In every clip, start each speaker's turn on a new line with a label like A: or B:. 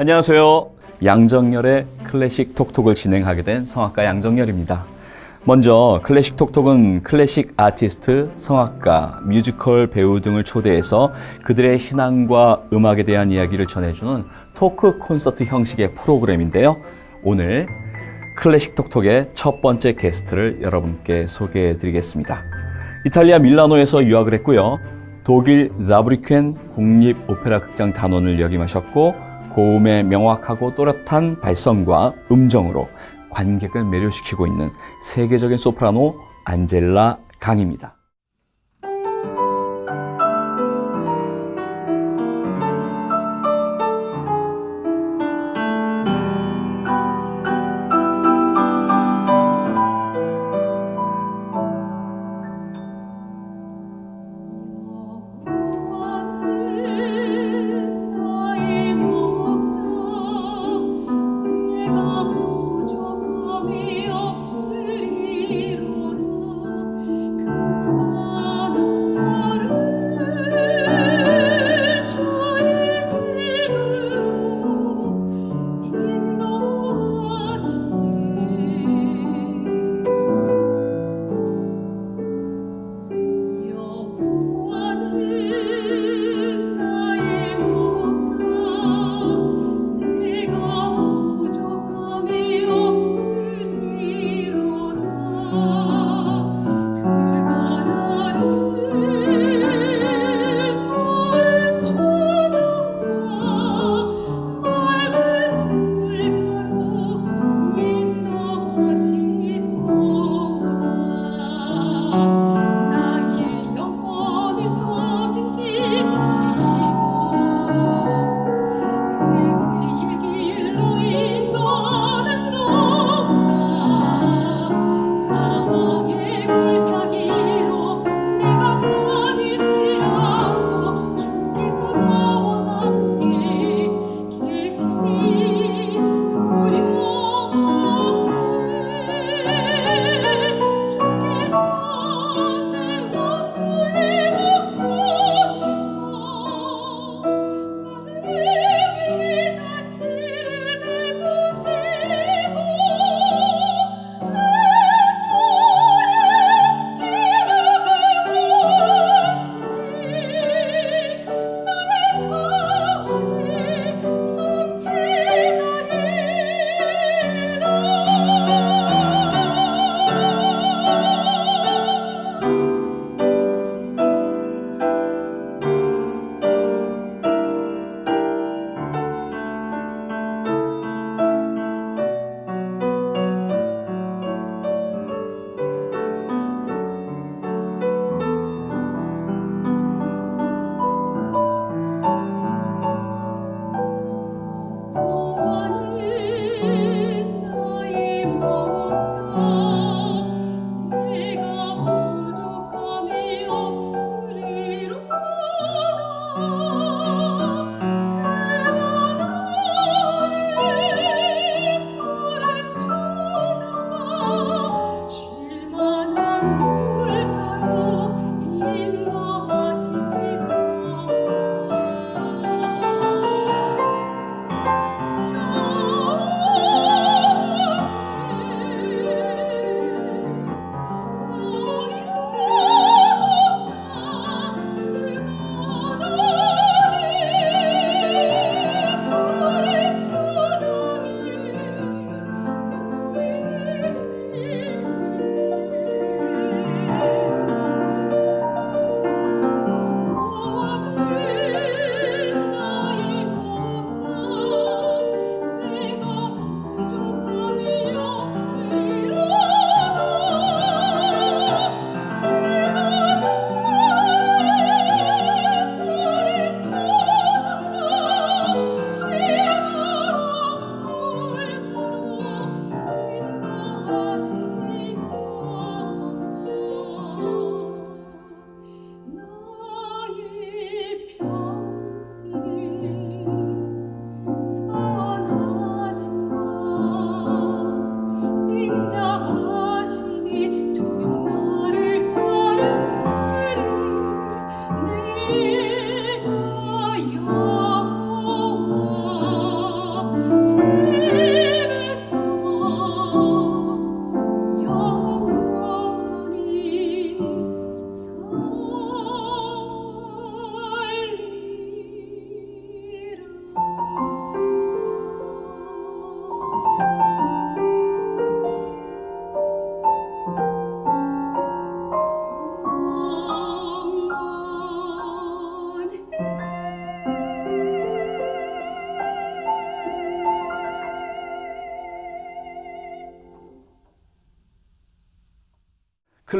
A: 안녕하세요. 양정열의 클래식 톡톡을 진행하게 된 성악가 양정열입니다. 먼저 클래식 톡톡은 클래식 아티스트, 성악가, 뮤지컬 배우 등을 초대해서 그들의 신앙과 음악에 대한 이야기를 전해주는 토크 콘서트 형식의 프로그램인데요. 오늘 클래식 톡톡의 첫 번째 게스트를 여러분께 소개해 드리겠습니다. 이탈리아 밀라노에서 유학을 했고요. 독일 자브리켄 국립 오페라 극장 단원을 역임하셨고 고음의 명확하고 또렷한 발성과 음정으로 관객을 매료시키고 있는 세계적인 소프라노 안젤라 강입니다.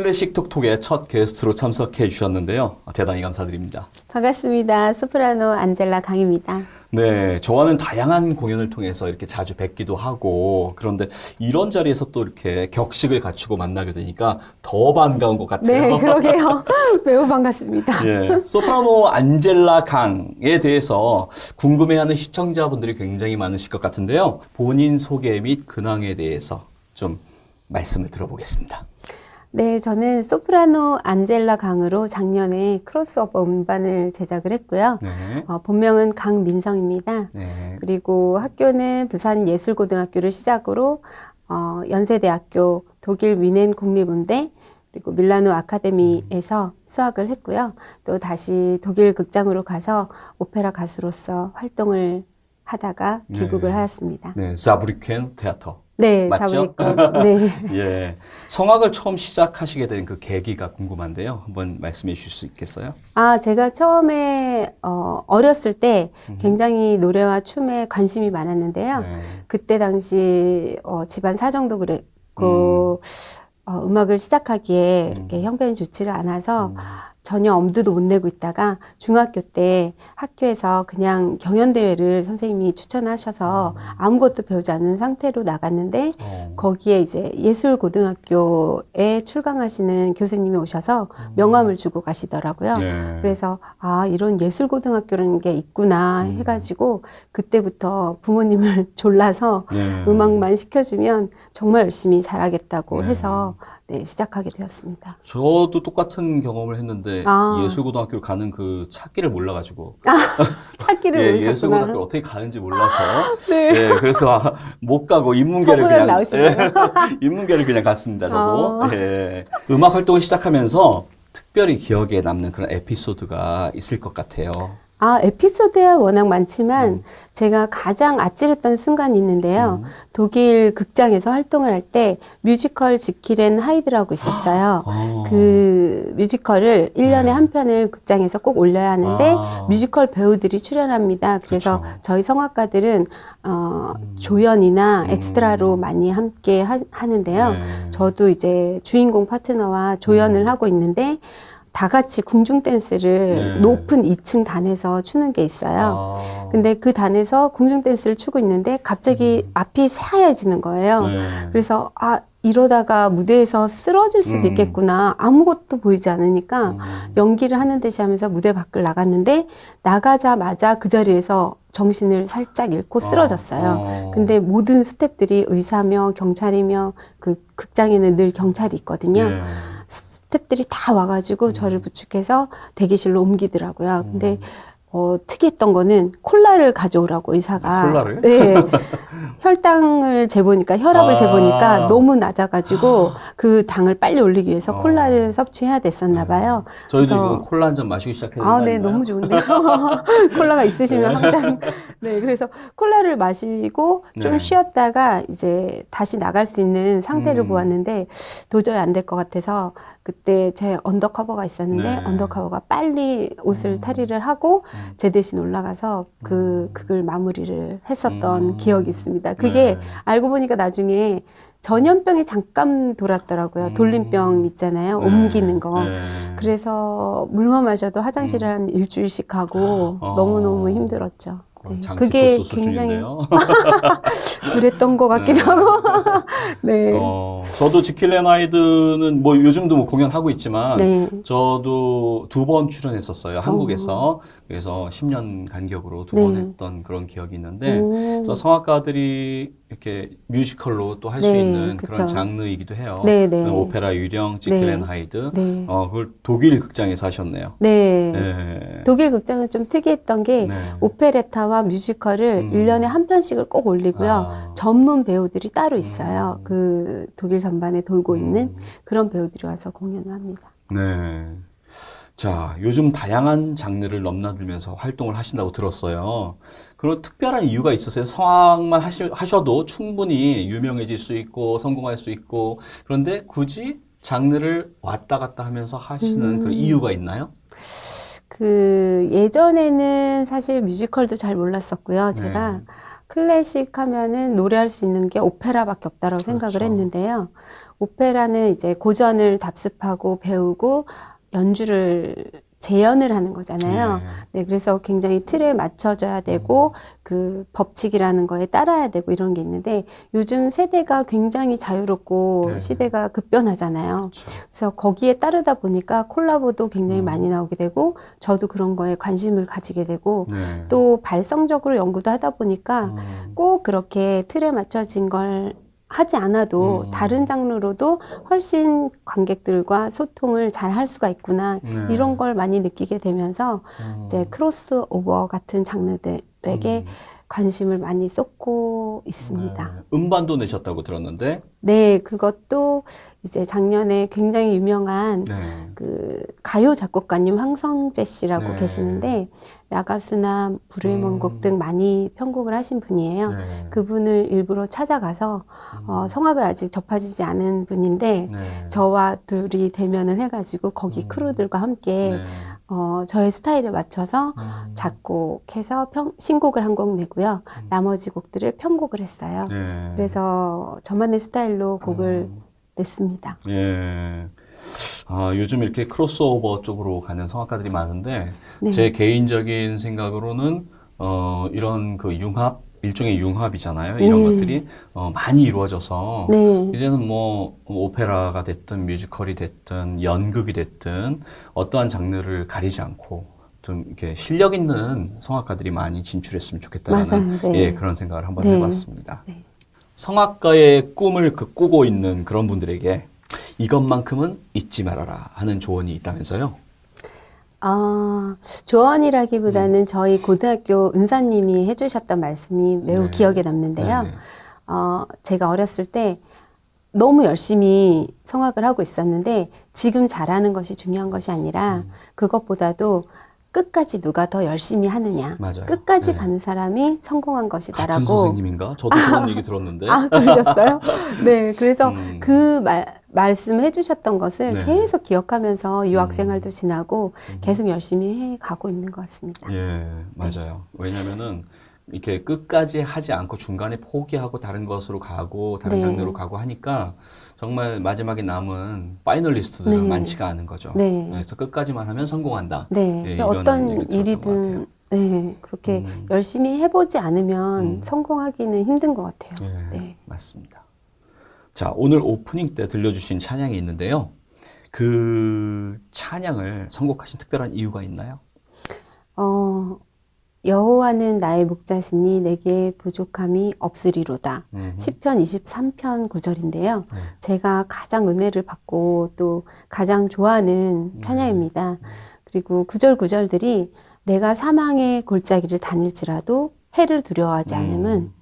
A: 클래식 톡톡의 첫 게스트로 참석해 주셨는데요. 대단히 감사드립니다.
B: 반갑습니다. 소프라노 안젤라 강입니다.
A: 네, 저와는 다양한 공연을 통해서 이렇게 자주 뵙기도 하고, 그런데 이런 자리에서 또 이렇게 격식을 갖추고 만나게 되니까 더 반가운 것 같아요.
B: 네, 그러게요. 매우 반갑습니다.
A: 예, 소프라노 안젤라 강에 대해서 궁금해하는 시청자분들이 굉장히 많으실 것 같은데요. 본인 소개 및 근황에 대해서 좀 말씀을 들어보겠습니다.
B: 네, 저는 소프라노 안젤라 강으로 작년에 크로스오버 음반을 제작을 했고요.
A: 네.
B: 어, 본명은 강민성입니다.
A: 네.
B: 그리고 학교는 부산 예술고등학교를 시작으로 어, 연세대학교, 독일 위넨 국립음대, 그리고 밀라노 아카데미에서 수학을 했고요. 또 다시 독일 극장으로 가서 오페라 가수로서 활동을 하다가 귀국을
A: 네.
B: 하였습니다.
A: 네, 자브리켄 테아터.
B: 네,
A: 맞죠?
B: 자브리권. 네.
A: 예. 성악을 처음 시작하시게 된 그 계기가 궁금한데요. 한번 말씀해 주실 수 있겠어요?
B: 아, 제가 처음에 어, 어렸을 때 굉장히 노래와 춤에 관심이 많았는데요.
A: 네.
B: 그때 당시 어, 집안 사정도 그랬고 어, 음악을 시작하기에
A: 음.
B: 이렇게 형편이 좋지를 않아서
A: 음.
B: 전혀 엄두도 못 내고 있다가 중학교 때 학교에서 그냥 경연대회를 선생님이 추천하셔서 아무것도 배우지 않은 상태로 나갔는데
A: 어.
B: 거기에 이제 예술고등학교에 출강하시는 교수님이 오셔서 명함을 주고 가시더라고요.
A: 네.
B: 그래서 아 이런 예술고등학교라는 게 있구나
A: 음.
B: 해가지고 그때부터 부모님을 졸라서
A: 네.
B: 음악만 시켜주면 정말 열심히 잘하겠다고
A: 네.
B: 해서 네, 시작하게 되었습니다.
A: 저도 똑같은 경험을 했는데
B: 아.
A: 예술고등학교 가는 그 찾기를 몰라가지고
B: 찾기를
A: 예,
B: 모르셨구나.
A: 예술고등학교 어떻게 가는지 몰라서
B: 네.
A: 예, 그래서 아, 못 가고 인문계를 그냥. 예, 인문계를 그냥 갔습니다. 저도
B: 아.
A: 예. 음악 활동을 시작하면서 특별히 기억에 남는 그런 에피소드가 있을 것 같아요.
B: 아 에피소드야 워낙 많지만
A: 음.
B: 제가 가장 아찔했던 순간이 있는데요.
A: 음.
B: 독일 극장에서 활동을 할 때 뮤지컬 지킬앤 하이드라고 있었어요.
A: 어.
B: 그 뮤지컬을 일년에
A: 네.
B: 한 편을 극장에서 꼭 올려야 하는데
A: 아.
B: 뮤지컬 배우들이 출연합니다. 그래서
A: 그렇죠.
B: 저희 성악가들은 어,
A: 음.
B: 조연이나
A: 음.
B: 엑스트라로 많이 함께 하, 는데요
A: 네.
B: 저도 이제 주인공 파트너와 조연을
A: 음.
B: 하고 있는데 다 같이 궁중 댄스를
A: 네.
B: 높은 2층 단에서 추는 게 있어요.
A: 아.
B: 근데 그 단에서 궁중 댄스를 추고 있는데 갑자기
A: 음.
B: 앞이 새하얘지는 거예요.
A: 네.
B: 그래서 아 이러다가 무대에서 쓰러질 수도
A: 음.
B: 있겠구나 아무것도 보이지 않으니까
A: 음.
B: 연기를 하는 듯이 하면서 무대 밖을 나갔는데 나가자마자 그 자리에서 정신을 살짝 잃고 쓰러졌어요.
A: 어.
B: 근데 모든 스탭들이 의사며 경찰이며 그 극장에는 늘 경찰이 있거든요.
A: 예.
B: 스탭들이 다 와가지고 저를 부축해서 대기실로 옮기더라고요. 근데
A: 음.
B: 어, 특이했던 거는 콜라를 가져오라고 의사가
A: 콜라를?
B: 네 혈당을 재보니까 혈압을
A: 아.
B: 재보니까 너무 낮아가지고 그 당을 빨리 올리기 위해서
A: 어.
B: 콜라를 섭취해야 됐었나 봐요.
A: 저희도
B: 그래서-
A: 지금 콜라 한 잔 마시고 되는
B: 아,
A: 거
B: 네? 너무 좋은데요. 콜라가 있으시면 항상. 네, 그래서 콜라를 마시고 좀
A: 네.
B: 쉬었다가 이제 다시 나갈 수 있는 상태를
A: 음.
B: 보았는데 도저히 안 될 것 같아서 그때 제 언더커버가 있었는데
A: 네.
B: 언더커버가 빨리 옷을
A: 음.
B: 탈의를 하고
A: 음.
B: 제 대신 올라가서 그 극을 마무리를 했었던
A: 음.
B: 기억이 있습니다. 그게
A: 네.
B: 알고 보니까 나중에 전염병이 잠깐 돌았더라고요.
A: 음.
B: 돌림병 있잖아요.
A: 네.
B: 옮기는 거.
A: 네.
B: 그래서 물만 마셔도 화장실을 한 일주일씩 가고
A: 어.
B: 너무너무 힘들었죠. 네.
A: 장티코스
B: 그게 굉장히. 그랬던 것 같기도 하고. 네.
A: 어, 저도 지킬렌 아이드는 뭐 요즘도 뭐 공연하고 있지만
B: 네.
A: 저도 두 번 출연했었어요. 한국에서. 그래서 10년 간격으로 두 번
B: 네.
A: 했던 그런 기억이 있는데
B: 오.
A: 그래서 성악가들이 이렇게 뮤지컬로 또 할 수
B: 네,
A: 있는 그런
B: 그쵸.
A: 장르이기도 해요.
B: 네, 네.
A: 오페라 유령, 지킬렌
B: 네.
A: 하이드.
B: 네.
A: 어, 그걸 독일 극장에서 하셨네요.
B: 네.
A: 네.
B: 독일 극장은 좀 특이했던 게
A: 네.
B: 오페레타와 뮤지컬을
A: 음.
B: 일년에 한 편씩을 꼭 올리고요.
A: 아.
B: 전문 배우들이 따로 있어요.
A: 음.
B: 그 독일 전반에 돌고 있는
A: 음.
B: 그런 배우들이 와서 공연을 합니다.
A: 네. 자, 요즘 다양한 장르를 넘나들면서 활동을 하신다고 들었어요. 그런 특별한 이유가 있으세요? 성악만 하시, 하셔도 충분히 유명해질 수 있고 성공할 수 있고 그런데 굳이 장르를 왔다 갔다 하면서 하시는
B: 음.
A: 그런 이유가 있나요?
B: 그 예전에는 사실 뮤지컬도 잘 몰랐었고요.
A: 네.
B: 제가 클래식 하면은 노래할 수 있는 게 오페라밖에 없다라고 생각을
A: 그렇죠.
B: 했는데요. 오페라는 이제 고전을 답습하고 배우고 연주를 재연을 하는 거잖아요.
A: 네.
B: 네, 그래서 굉장히 틀에 맞춰져야 되고 그 법칙이라는 거에 따라야 되고 이런 게 있는데 요즘 세대가 굉장히 자유롭고
A: 네.
B: 시대가 급변하잖아요.
A: 그렇죠.
B: 그래서 거기에 따르다 보니까 콜라보도 굉장히
A: 음.
B: 많이 나오게 되고 저도 그런 거에 관심을 가지게 되고
A: 네.
B: 또 발성적으로 연구도 하다 보니까
A: 음.
B: 꼭 그렇게 틀에 맞춰진 걸 하지 않아도
A: 음.
B: 다른 장르로도 훨씬 관객들과 소통을 잘 할 수가 있구나
A: 네.
B: 이런 걸 많이 느끼게 되면서
A: 음.
B: 이제 크로스 오버 같은 장르들에게
A: 음.
B: 관심을 많이 쏟고 있습니다.
A: 네. 음반도 내셨다고 들었는데
B: 네, 그것도 이제 작년에 굉장히 유명한
A: 네.
B: 그 가요 작곡가님 황성재 씨라고
A: 네.
B: 계시는데 나가수나 불후의
A: 음.
B: 먼곡 등 많이 편곡을 하신 분이에요.
A: 네.
B: 그분을 일부러 찾아가서
A: 음.
B: 어, 성악을 아직 접하지 않은 분인데
A: 네.
B: 저와 둘이 대면을 해가지고 거기
A: 음.
B: 크루들과 함께
A: 네.
B: 어, 저의 스타일에 맞춰서
A: 음.
B: 작곡해서 평, 신곡을 한 곡 내고요.
A: 음.
B: 나머지 곡들을 편곡을 했어요.
A: 네.
B: 그래서 저만의 스타일로 곡을
A: 음.
B: 냈습니다.
A: 예. 아, 요즘 이렇게 크로스오버 쪽으로 가는 성악가들이 많은데,
B: 네.
A: 제 개인적인 생각으로는, 어, 이런 그 융합, 일종의 융합이잖아요. 이런
B: 네.
A: 것들이, 어, 많이 이루어져서,
B: 네.
A: 이제는 뭐, 오페라가 됐든, 뮤지컬이 됐든, 연극이 됐든, 어떠한 장르를 가리지 않고, 좀 이렇게 실력 있는 성악가들이 많이 진출했으면 좋겠다라는,
B: 맞아요. 네.
A: 예, 그런 생각을 한번
B: 네.
A: 해봤습니다.
B: 네.
A: 성악가의 꿈을 그 꾸고 있는 그런 분들에게 이것만큼은 잊지 말아라 하는 조언이 있다면서요?
B: 아, 조언이라기보다는 저희 고등학교 은사님이 해주셨던 말씀이 매우
A: 네.
B: 기억에 남는데요.
A: 네 네.
B: 어, 제가 어렸을 때 너무 열심히 성악을 하고 있었는데 지금 잘하는 것이 중요한 것이 아니라
A: 음.
B: 그것보다도 끝까지 누가 더 열심히 하느냐.
A: 맞아요.
B: 끝까지
A: 네.
B: 가는 사람이 성공한
A: 같은
B: 것이다라고.
A: 선생님인가? 저도 그런 얘기 들었는데.
B: 아, 그러셨어요? 네. 그래서
A: 음.
B: 그 말, 말씀해 주셨던 것을
A: 네.
B: 계속 기억하면서 유학
A: 음.
B: 생활도 지나고
A: 음.
B: 계속 열심히 해 가고 있는 것 같습니다.
A: 예, 맞아요. 왜냐면은 이렇게 끝까지 하지 않고 중간에 포기하고 다른 것으로 가고 다른
B: 네.
A: 장르로 가고 하니까 정말 마지막에 남은 파이널리스트들은
B: 네.
A: 많지가 않은 거죠.
B: 네.
A: 그래서 끝까지만 하면 성공한다.
B: 네.
A: 예, 이런
B: 어떤
A: 얘기를 들었던 것 같아요.
B: 일이든 네, 그렇게
A: 음.
B: 열심히 해보지 않으면
A: 음.
B: 성공하기는 힘든 것 같아요.
A: 예,
B: 네.
A: 맞습니다. 자, 오늘 오프닝 때 들려주신 찬양이 있는데요. 그 찬양을 선곡하신 특별한 이유가 있나요?
B: 어, 여호와는 나의 목자시니 내게 부족함이 없으리로다.
A: 음.
B: 시편 23편 9절인데요.
A: 네.
B: 제가 가장 은혜를 받고 또 가장 좋아하는
A: 음.
B: 찬양입니다. 그리고 구절 구절들이 내가 사망의 골짜기를 다닐지라도 해를 두려워하지
A: 음.
B: 않으면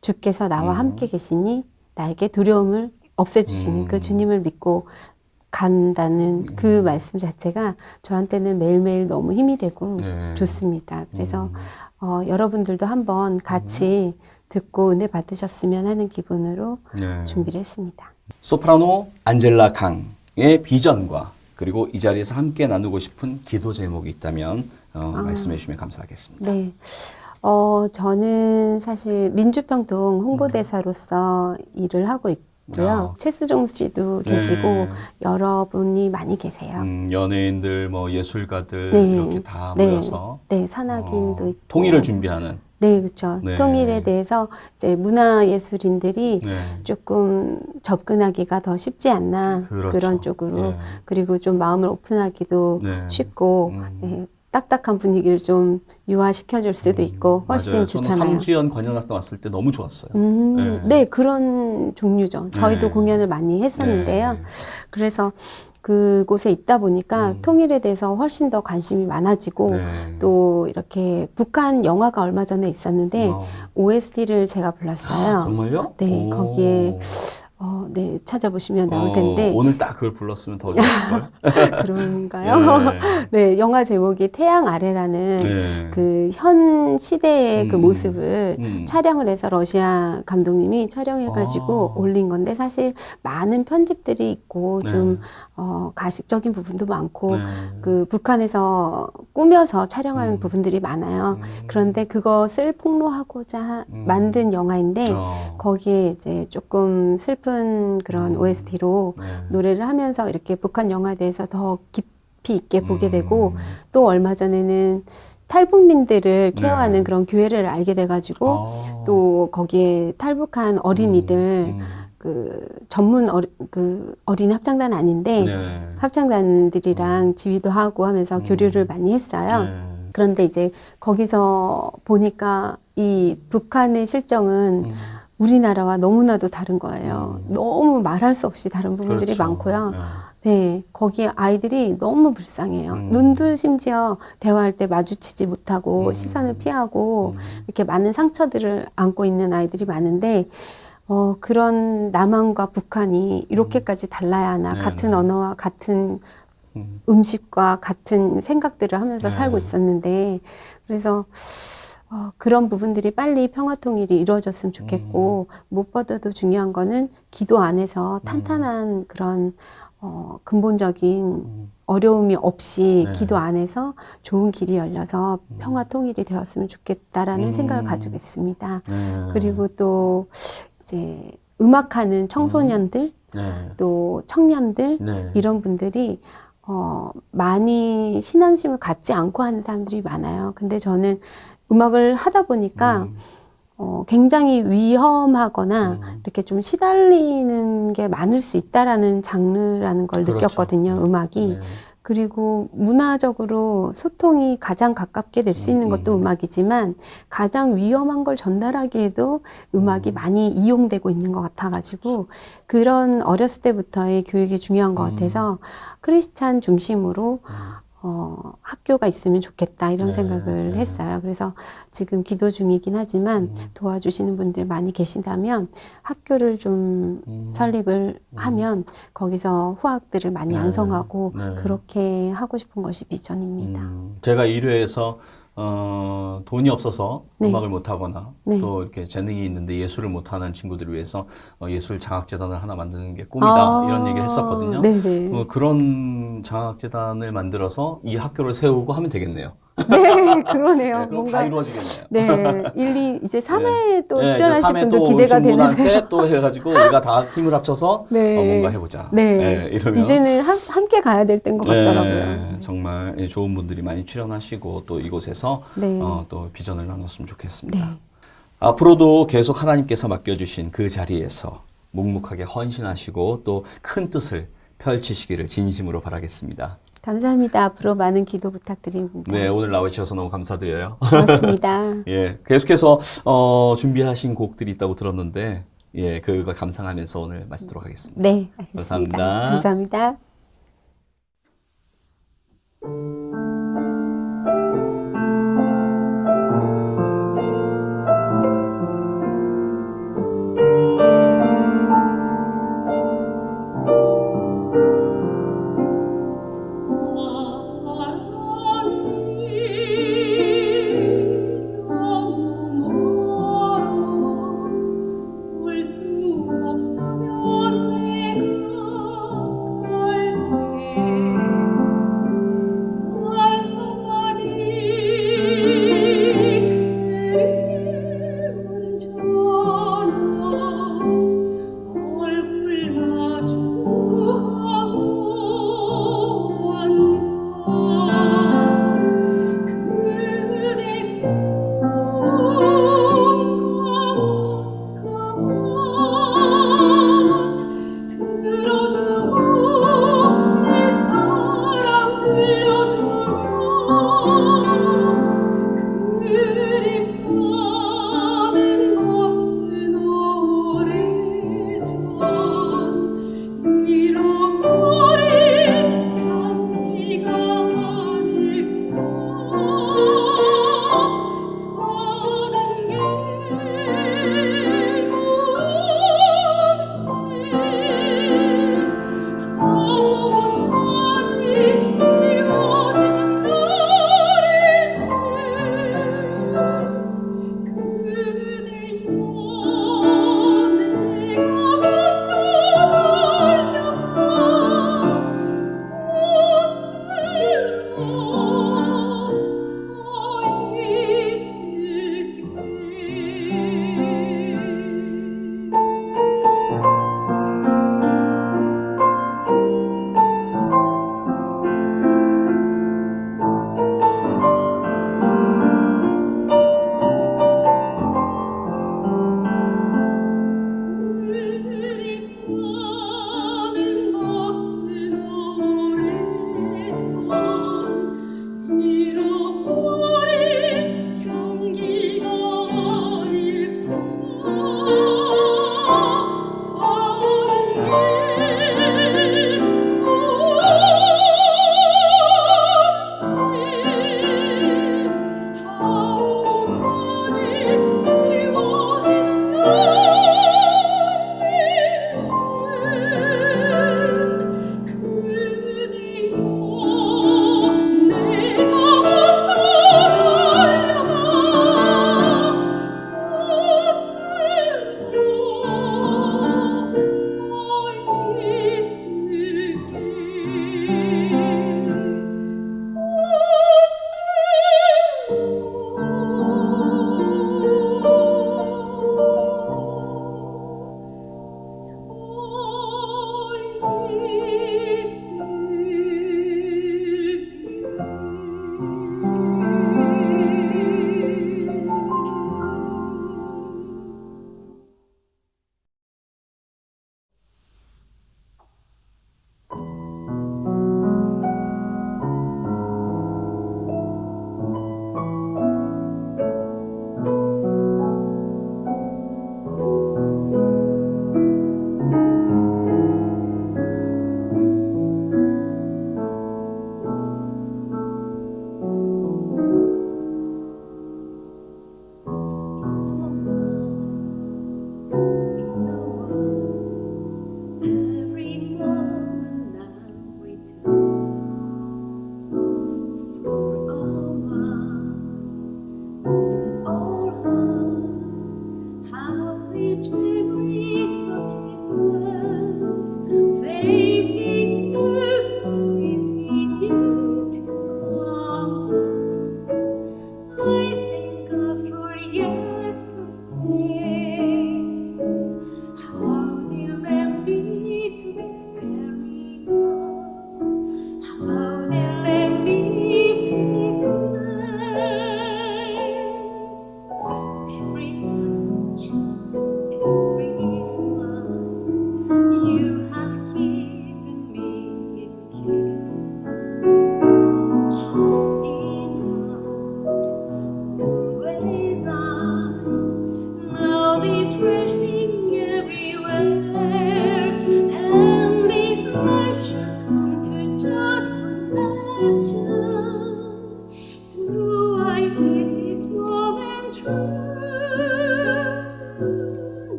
B: 주께서 나와
A: 음.
B: 함께 계시니 나에게 두려움을 없애주시는
A: 음.
B: 그 주님을 믿고 간다는 그
A: 음.
B: 말씀 자체가 저한테는 매일매일 너무 힘이 되고
A: 네.
B: 좋습니다. 그래서
A: 음.
B: 어, 여러분들도 한번 같이 듣고 은혜 받으셨으면 하는 기분으로
A: 네.
B: 준비를 했습니다.
A: 소프라노 안젤라 강의 비전과 그리고 이 자리에서 함께 나누고 싶은 기도 제목이 있다면 어,
B: 아.
A: 말씀해 주시면 감사하겠습니다.
B: 네. 어, 저는 사실 민주평통 홍보대사로서 일을 하고 있고 요.
A: 아.
B: 최수종 씨도 계시고
A: 네.
B: 여러분이 많이 계세요.
A: 음, 연예인들, 뭐 예술가들
B: 네.
A: 이렇게 다
B: 네.
A: 모여서
B: 네, 산악인도
A: 어,
B: 있고.
A: 통일을 준비하는
B: 네, 그렇죠.
A: 네.
B: 통일에 대해서 이제 문화 예술인들이
A: 네.
B: 조금 접근하기가 더 쉽지 않나
A: 그렇죠.
B: 런 쪽으로
A: 예.
B: 그리고 좀 마음을 오픈하기도
A: 네.
B: 쉽고
A: 음.
B: 예, 딱딱한 분위기를 좀 유화시켜 줄 수도 있고 훨씬
A: 맞아요. 저는
B: 좋잖아요.
A: 삼지연 관현악단 왔을 때 너무 좋았어요.
B: 음,
A: 네.
B: 네. 그런 종류죠. 저희도
A: 네.
B: 공연을 많이 했었는데요.
A: 네.
B: 그래서 그곳에 있다 보니까
A: 음.
B: 통일에 대해서 훨씬 더 관심이 많아지고
A: 네.
B: 또 이렇게 북한 영화가 얼마 전에 있었는데
A: 어.
B: OST를 제가 불렀어요.
A: 정말요?
B: 네,
A: 오.
B: 거기에 어, 네, 찾아보시면 나올 텐데
A: 어, 오늘 딱 그걸 불렀으면 더 좋았을 걸.
B: 그런가요? 네, 영화 제목이 태양 아래라는
A: 네.
B: 그현 시대의 그
A: 음.
B: 모습을
A: 음.
B: 촬영을 해서 러시아 감독님이 촬영해 가지고
A: 아.
B: 올린 건데 사실 많은 편집들이 있고
A: 네.
B: 좀 어, 가식적인 부분도 많고
A: 네.
B: 그 북한에서 꾸며서 촬영하는
A: 음.
B: 부분들이 많아요.
A: 음.
B: 그런데 그것을 폭로하고자
A: 음.
B: 만든 영화인데
A: 어.
B: 거기에 이제 조금 슬픈 슬픈 그런
A: 음.
B: OST로
A: 네.
B: 노래를 하면서 이렇게 북한 영화에 대해서 더 깊이 있게 보게 되고
A: 음.
B: 또 얼마 전에는 탈북민들을
A: 네.
B: 케어하는 그런 교회를 알게 돼가지고
A: 아.
B: 또 거기에 탈북한 어린이들
A: 음,
B: 그 전문 어리, 그 어린이 합창단 아닌데
A: 음. 네.
B: 합창단들이랑 지휘도 하고 하면서
A: 음.
B: 교류를 많이 했어요.
A: 네.
B: 그런데 이제 거기서 보니까 이 북한의 실정은
A: 음.
B: 우리나라와 너무나도 다른 거예요.
A: 음.
B: 너무 말할 수 없이 다른 부분들이
A: 그렇죠.
B: 많고요.
A: 네.
B: 네, 거기에 아이들이 너무 불쌍해요.
A: 음.
B: 눈도 심지어 대화할 때 마주치지 못하고
A: 음.
B: 시선을 피하고
A: 음.
B: 이렇게 많은 상처들을 안고 있는 아이들이 많은데 어, 그런 남한과 북한이 이렇게까지 달라야 하나
A: 네,
B: 같은
A: 네.
B: 언어와 같은
A: 음.
B: 음식과 같은 생각들을 하면서
A: 네.
B: 살고 있었는데 그래서 어, 그런 부분들이 빨리 평화 통일이 이루어졌으면 좋겠고 무엇보다도 중요한 거는 기도 안에서
A: 음.
B: 탄탄한 그런 어, 근본적인
A: 음.
B: 어려움이 없이
A: 네.
B: 기도 안에서 좋은 길이 열려서
A: 음.
B: 평화 통일이 되었으면 좋겠다라는
A: 음.
B: 생각을 가지고 있습니다.
A: 네.
B: 그리고 또 이제 음악하는 청소년들
A: 네.
B: 또 청년들
A: 네.
B: 이런 분들이 어, 많이 신앙심을 갖지 않고 하는 사람들이 많아요. 근데 저는 음악을 하다 보니까
A: 음.
B: 어, 굉장히 위험하거나
A: 음.
B: 이렇게 좀 시달리는 게 많을 수 있다라는 장르라는 걸
A: 그렇죠.
B: 느꼈거든요,
A: 네.
B: 음악이.
A: 네.
B: 그리고 문화적으로 소통이 가장 가깝게 될 수 있는
A: 음,
B: 것도
A: 음.
B: 음악이지만 가장 위험한 걸 전달하기에도 음악이
A: 음.
B: 많이 이용되고 있는 것 같아가지고 그런 어렸을 때부터의 교육이 중요한 것
A: 음.
B: 같아서 크리스찬 중심으로
A: 음.
B: 어, 학교가 있으면 좋겠다 이런
A: 네,
B: 생각을
A: 네.
B: 했어요. 그래서 지금 기도 중이긴 하지만
A: 음.
B: 도와주시는 분들 많이 계신다면 학교를 좀
A: 음.
B: 설립을
A: 음.
B: 하면 거기서 후학들을 많이
A: 네,
B: 양성하고
A: 네.
B: 그렇게 하고 싶은 것이 비전입니다.
A: 음, 제가 1회에서 어, 돈이 없어서
B: 네.
A: 음악을 못하거나
B: 네.
A: 또 이렇게 재능이 있는데 예술을 못하는 친구들을 위해서 어, 예술 장학재단을 하나 만드는 게 꿈이다
B: 아,
A: 이런 얘기를 했었거든요.
B: 네네.
A: 어, 그런 장학재단을 만들어서 이 학교를 세우고 하면 되겠네요.
B: 네, 그러네요.
A: 네, 그럼
B: 뭔가
A: 다 이루어지겠네요.
B: 네, 1, 2 이제 3회에 또
A: 네, 이제
B: 출연하실
A: 삼회
B: 분도
A: 또
B: 기대가 되네요.
A: 분한테 또 해가지고 우리가 다 힘을 합쳐서
B: 네.
A: 어, 뭔가 해보자.
B: 네.
A: 이러면
B: 이제는 함, 함께 가야 될 때인 것 같더라고요.
A: 네, 정말 예, 좋은 분들이 많이 출연하시고 또 이곳에서
B: 네.
A: 어, 또 비전을 나눴으면 좋겠습니다.
B: 네.
A: 앞으로도 계속 하나님께서 맡겨주신 그 자리에서 묵묵하게 헌신하시고 또 큰 뜻을 펼치시기를 진심으로 바라겠습니다.
B: 감사합니다. 앞으로 많은 기도 부탁드립니다.
A: 네, 오늘 나와주셔서 너무 감사드려요.
B: 고맙습니다.
A: 예, 계속해서 어, 준비하신 곡들이 있다고 들었는데 예, 그거 감상하면서 오늘 마치도록 하겠습니다.
B: 네, 알겠습니다.
A: 감사합니다.
B: 감사합니다.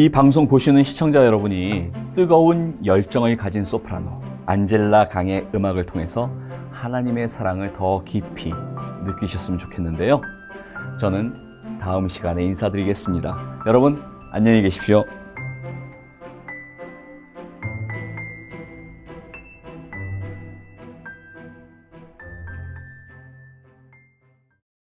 A: 이 방송 보시는 시청자 여러분이 뜨거운 열정을 가진 소프라노 안젤라 강의 음악을 통해서 하나님의 사랑을 더 깊이 느끼셨으면 좋겠는데요. 저는 다음 시간에 인사드리겠습니다. 여러분 안녕히 계십시오.